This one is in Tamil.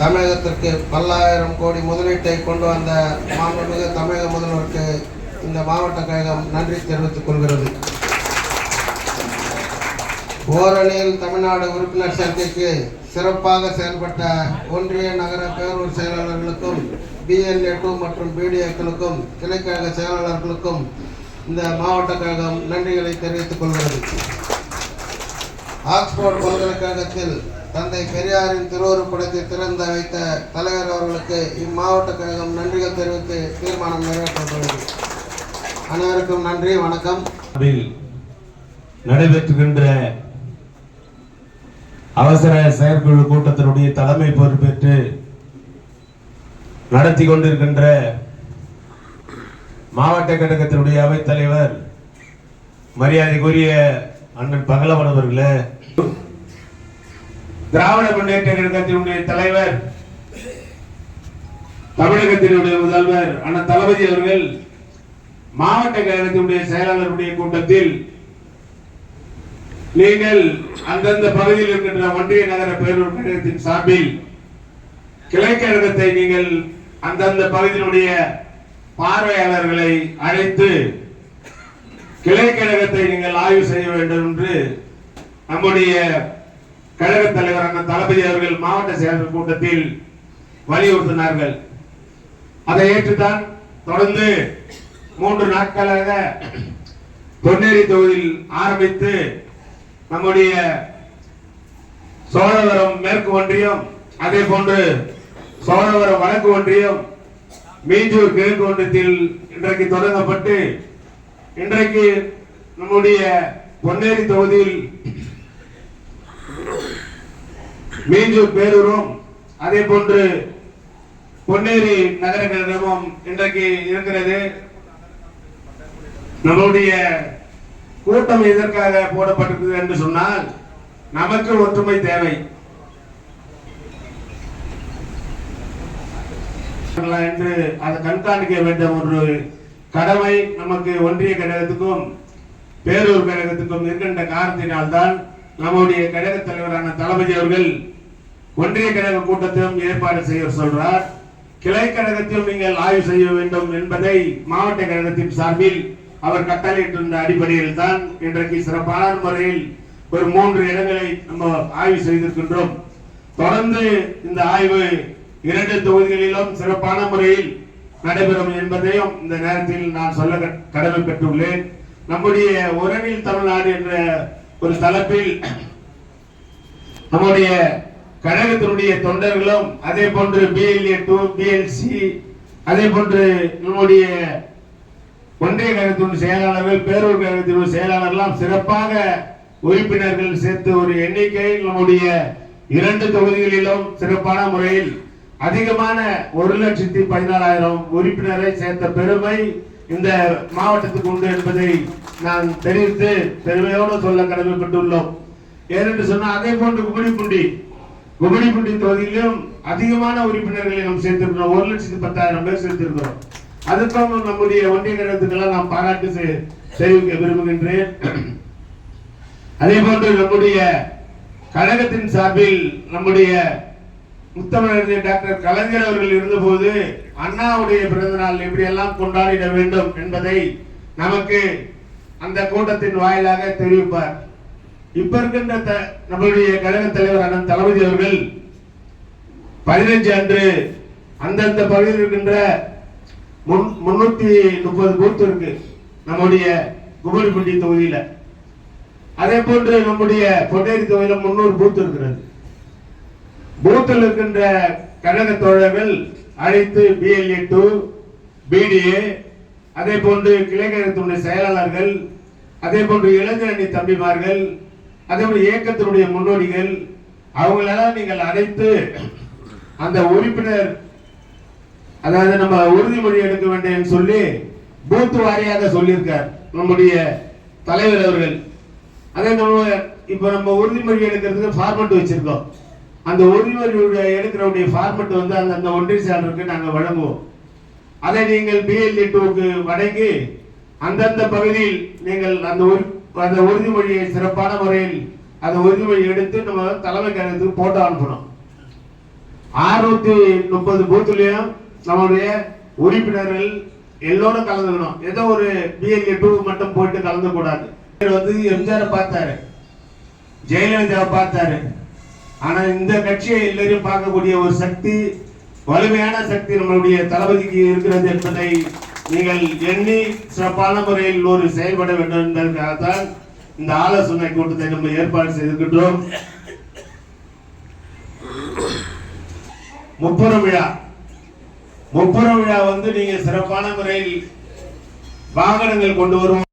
தமிழகத்திற்கு பல்லாயிரம் கோடி முதலீட்டை கொண்டு வந்த மாண்புமிகு தமிழக முதல்வருக்கு இந்த மாவட்ட கழகம் நன்றி தெரிவித்துக் கொள்கிறது. ஓரணியில் தமிழ்நாடு உறுப்பினர் சேர்க்கைக்கு சிறப்பாக செயல்பட்ட ஒன்றிய நகர பேரூர் செயலாளர்களுக்கும் பிஎல்ஏ டூ மற்றும் பிடிஏக்களுக்கும் கிளைக்கழக செயலாளர்களுக்கும் இந்த மாவட்ட கழகம் நன்றிகளை தெரிவித்துக் கொள்கிறது. ஆக்ஸ்போர்ட் பல்கலைக்கழகத்தில் தந்தை பெரியாரின் திருவுருப்படத்தை திறந்து வைத்த தலைவர் அவர்களுக்கு இம்மாவட்ட கழகம் நன்றிகள் தெரிவித்து தீர்மானம் நிறைவேற்றப்படுகிறது அனைவருக்கும் நன்றி வணக்கம். அதில் நடைபெற்றுகின்ற அவசர செயற்குழு கூட்டத்தினுடைய தலைமை பொறுப்பேற்று நடத்தி கொண்டிருக்கின்ற மாவட்ட கழகத்தினுடைய அவைத்தலைவர் மரியாதைக்குரிய அண்ணன் பகலவன் அவர்களே திராவிட முன்னேற்ற கழகத்தினுடைய தலைவர் தமிழகத்தினுடைய முதல்வர் அண்ணன் தளபதி அவர்கள் மாவட்ட கழகத்தினுடைய செயலாளருடைய கூட்டத்தில் நீங்கள் அந்தந்த பகுதியில் இருக்கின்ற ஒன்றிய நகர பேரூர் கழகத்தின் சார்பில் கிளைக்கழகத்தை நீங்கள் அந்தந்த பகுதியினுடைய பார்வையாளர்களை அழைத்து கிளை கழகத்தை நீங்கள் ஆய்வு செய்ய வேண்டும் என்று நம்முடைய கழக தலைவர் அண்ணன் தளபதி அவர்கள் மாவட்ட செயலர் கூட்டத்தில் வலியுறுத்தினார்கள். அதை ஏற்றுத்தான் தொடர்ந்து மூன்று நாட்களாக பொன்னேரி தொகுதியில் ஆரம்பித்து நம்முடைய சோழவரம் மேற்கு ஒன்றியம் அதே போன்று சோழவரம் வடக்கு ஒன்றியம் மீஞ்சூர் கிழக்கு ஒன்றியத்தில் இன்றைக்கு தொடங்கப்பட்டு இன்றைக்கு நம்முடைய பொன்னேரி தொகுதியில் மீஞ்சூர் பேரூரும் அதே போன்று பொன்னேரி நகர கழகமும் இன்றைக்கு இருக்கிறது. நம்முடைய கூட்டம் எதற்காக போடப்பட்டிருக்கிறது என்று சொன்னால் நமக்கு ஒற்றுமை தேவை. என்று அதை கண்காணிக்க வேண்டிய ஒரு கடமை நமக்கு ஒன்றிய கழகத்துக்கும் பேரூர் கழகத்துக்கும் இருக்கின்ற காரணத்தினால்தான் நம்முடைய கழக தலைவரான தளபதி அவர்கள் ஒன்றிய கழக கூட்டத்திலும் ஏற்பாடு செய்ய சொல்றார். கிளை கழகத்திலும் நீங்கள் ஆய்வு செய்ய வேண்டும் என்பதை மாவட்ட கழகத்தின் சார்பில் அவர் கட்டளையிட்டிருந்த அடிப்படையில் தான் இன்றைக்கு சிறப்பான முறையில் ஒரு மூன்று இடங்களை நம்ம ஆய்வு செய்திருக்கின்றோம். தொடர்ந்து இந்த ஆய்வு இரண்டு தொகுதிகளிலும் சிறப்பான முறையில் நடைபெறும் என்பதையும் இந்த நேரத்தில் நான் சொல்ல கடமை பெற்றுள்ளேன். நம்முடைய உறவில் தமிழ்நாடு என்ற ஒரு தலைப்பில் நம்முடைய கழகத்தினுடைய தொண்டர்களும் அதே போன்று பிஎல்ஏ டூ பிஎல்சி அதே போன்று நம்முடைய ஒன்றிய கழகத்தின் செயலாளர்கள் பேரூர் கழகத்தின் செயலாளர்லாம் சிறப்பாக உறுப்பினர்கள் சேர்த்து ஒரு எண்ணிக்கை நம்முடைய இரண்டு தொகுதிகளிலும் சிறப்பான முறையில் அதிகமான ஒரு லட்சத்தி பதினாலாயிரம் உறுப்பினரை சேர்த்த பெருமை இந்த மாவட்டத்துக்கு உண்டு என்பதை நான் தெரிவித்து பெருமையோடு சொல்ல கடமைப்பட்டுள்ளோம். ஏனென்று சொன்னால் அதே போன்று கும்மிடிப்பூண்டி கும்மிடிப்பூண்டி தொகுதியிலும் அதிகமான உறுப்பினர்களை நாம் சேர்த்திருக்கிறோம். ஒரு லட்சத்தி பத்தாயிரம் பேர் சேர்த்திருக்கிறோம். அதுக்கும் நம்முடைய ஒன்றிய கழகத்துக்கெல்லாம் நான் பாராட்டு தெரிவிக்க விரும்புகின்றேன். அதே போன்று நம்முடைய கழகத்தின் சார்பில் நம்முடைய முத்தமிழர் டாக்டர் கலைஞர் அவர்கள் இருந்தபோது அண்ணாவுடைய பிறந்த நாள் எப்படியெல்லாம் கொண்டாடிட வேண்டும் என்பதை நமக்கு அந்த கூட்டத்தின் வாயிலாக தெரிவிப்பார். இப்ப இருக்கின்ற த- நம்மளுடைய கழக தலைவர் அண்ணன் தளபதி அவர்கள் பதினஞ்சு அன்று அந்தந்த பகுதியில் இருக்கின்ற முன்- முன்னூத்தி முப்பது பூத் இருக்கு நம்முடைய குமரிப்பட்டி தொகுதியில. அதே போன்று நம்முடைய பொன்னேரி தொகுதியில முன்னூறு பூத் இருக்கிறது. பூத்தில் இருக்கின்ற கழக தோழர்கள் அழைத்து பிஎல்ஏ டூ பிடிஏ அதே போன்று கிளைக்கழகத்தினுடைய செயலாளர்கள் அதே போன்று இளைஞரணி தம்பிமார்கள் அதே போன்று இயக்கத்தினுடைய முன்னோடிகள் அவங்களெல்லாம் நீங்கள் அழைத்து அந்த உறுப்பினர் அதாவது நம்ம உறுதிமொழி எடுக்க வேண்டும் சொல்லி பூத்து வாரியாக சொல்லியிருக்கார் நம்முடைய தலைவர் அவர்கள். அதே நம்ம இப்ப நம்ம உறுதிமொழி எடுக்கிறதுக்கு ஃபார்மெட் வச்சிருக்கோம். அந்த ஒருவர் எடுக்கிறவுடைய ஃபார்மெட் வந்து அந்த அந்த ஒன்றிய செயலருக்கு நாங்கள் வழங்குவோம். அதை நீங்கள் பிஎல்இ டூக்கு வழங்கி அந்தந்த பகுதியில் நீங்கள் அந்த ஒரு அந்த உறுதிமொழியை சிறப்பான முறையில் அந்த உறுதிமொழி எடுத்து நம்ம தலைமை கழகத்துக்கு போட்டோ அனுப்பணும். அறுநூத்தி முப்பது பூத்துலையும் நம்மளுடைய உறுப்பினர்கள் எல்லோரும் கலந்துக்கணும். ஏதோ ஒரு பிஎல்ஏ டூ மட்டும் போயிட்டு கலந்து கூடாது. வந்து எம்ஜிஆரை பார்த்தாரு. ஜெயலலிதாவை பார்த்தாரு. ஆனா இந்த கட்சியை எல்லாரும் பார்க்கக்கூடிய ஒரு சக்தி வலிமையான சக்தி நம்மளுடைய தளபதிக்கு இருக்கிறது என்பதை நீங்கள் எண்ணி சிறப்பான முறையில் ஒரு செயல்பட வேண்டும் என்பதற்காகத்தான் இந்த ஆலோசனை கூட்டத்தை நம்ம ஏற்பாடு செய்திருக்கின்றோம். முப்புறம் விழா. முப்புறம் விழா வந்து நீங்க சிறப்பான முறையில் வாகனங்கள் கொண்டு வருவோம்.